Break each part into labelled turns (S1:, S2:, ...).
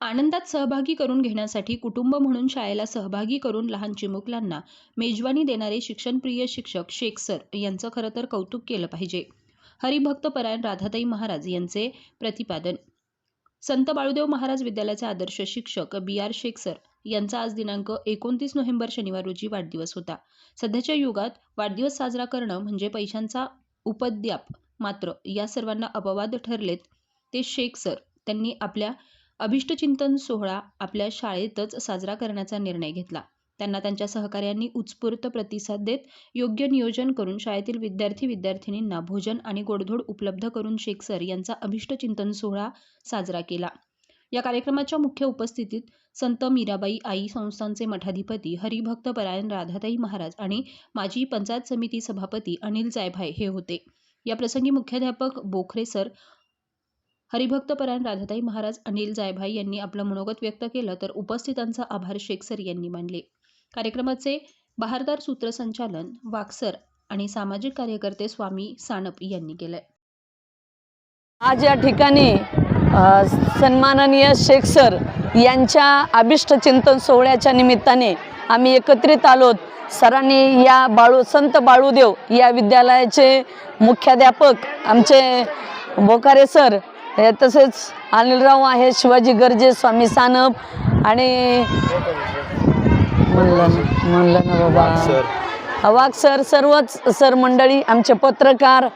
S1: आनंदात सहभागी करून घेण्यासाठी कुटुंब म्हणून शाळेला सहभागी करून लहान चिमुकलांना मेजवानी देणारे शिक्षणप्रिय शिक्षक शेख सर यांचं खरं तर कौतुक केलं पाहिजे. हरिभक्तपरायण राधाताई महाराज यांचे प्रतिपादन. संत बाळूदेव महाराज विद्यालयाचे आदर्श शिक्षक बी आर शेख सर यांचा आज दिनांक एकोणतीस नोव्हेंबर शनिवार रोजी वाढदिवस होता. सध्याच्या युगात वाढदिवस साजरा करणं म्हणजे पैशांचा उपद्याप मात्र या सर्वांना अपवाद ठरलेत ते शेख सर त्यांनी आपल्या अभिष्टचिंतन सोहळा आपल्या शाळेतच साजरा करण्याचा निर्णय घेतला. त्यांना त्यांच्या सहकार्यांनी उत्स्फूर्त प्रतिसाद देत योग्य नियोजन करून शाळेतील विद्यार्थी विद्यार्थिनींना भोजन आणि गोडधोड उपलब्ध करून शेख सर यांचा अभिष्टचिंतन सोहळा साजरा केला. या कार्यक्रमाच्या मुख्य उपस्थितीत संत मीराबाई आई संस्थांचे मठाधिपती हरिभक्त परायण राधाताई महाराज आणि माजी पंचायत समिती सभापती अनिल जायभाय हे होते. या प्रसंगी मुख्याध्यापक बोखरे सर हरिभक्तपरायण राधाताई महाराज अनिल जायभाई यांनी आपलं मनोगत व्यक्त केलं तर उपस्थितांचा आभार शेख सर यांनी मानले. कार्यक्रमाचे बहारदार सूत्रसंचालन वाक्सर आणि सामाजिक कार्यकर्ते स्वामी सानप यांनी केलंय.
S2: आज या ठिकाणी सन्माननीय शेख सर यांच्या अभिष्ट चिंतन सोहळ्याच्या निमित्ताने आम्ही एकत्रित आलोत. सरांनी या बाळू संत बाळूदेव या विद्यालयाचे मुख्याध्यापक आमचे बोकारे सर तसेच अनिलराव आहे शिवाजी गर्जे स्वामी सानप आणि म्हणलं म्हणलं ना बाबा. वाघ सर. सर्वच सर मंडळी आमचे पत्रकार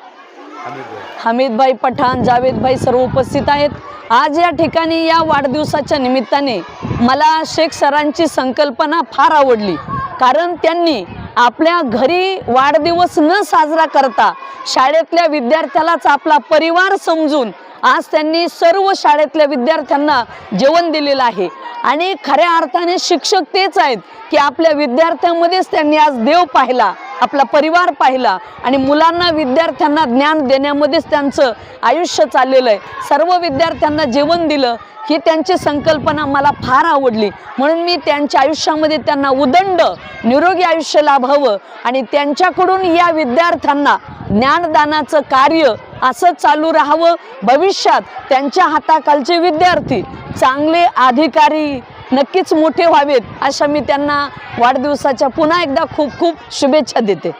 S2: हमीदभाई पठाण जावेदभाई सर्व उपस्थित आहेत. आज या ठिकाणी या वाढदिवसाच्या निमित्ताने मला शेख सरांची संकल्पना फार आवडली. कारण त्यांनी आपल्या घरी वाढदिवस न साजरा करता शाळेतल्या विद्यार्थ्यालाच आपला परिवार समजून आज त्यांनी सर्व शाळेतल्या विद्यार्थ्यांना जेवण दिलेलं आहे. आणि खऱ्या अर्थाने शिक्षक तेच आहेत की आपल्या विद्यार्थ्यांमध्येच त्यांनी आज देव पाहिला आपला परिवार पाहिला आणि मुलांना विद्यार्थ्यांना ज्ञान देण्यामध्येच त्यांचं आयुष्य चाललेलं आहे. सर्व विद्यार्थ्यांना जेवण दिलं ही त्यांची संकल्पना मला फार आवडली. म्हणून मी त्यांच्या आयुष्यामध्ये त्यांना उदंड निरोगी आयुष्य लाभावं आणि त्यांच्याकडून या विद्यार्थ्यांना ज्ञानदानाचं कार्य असं चालू राहावं. भविष्यात त्यांच्या हाताखालचे विद्यार्थी चांगले अधिकारी नक्कीच मोठे व्हावेत अशा मी त्यांना वाढदिवसाच्या पुन्हा एकदा खूप खूप शुभेच्छा देते.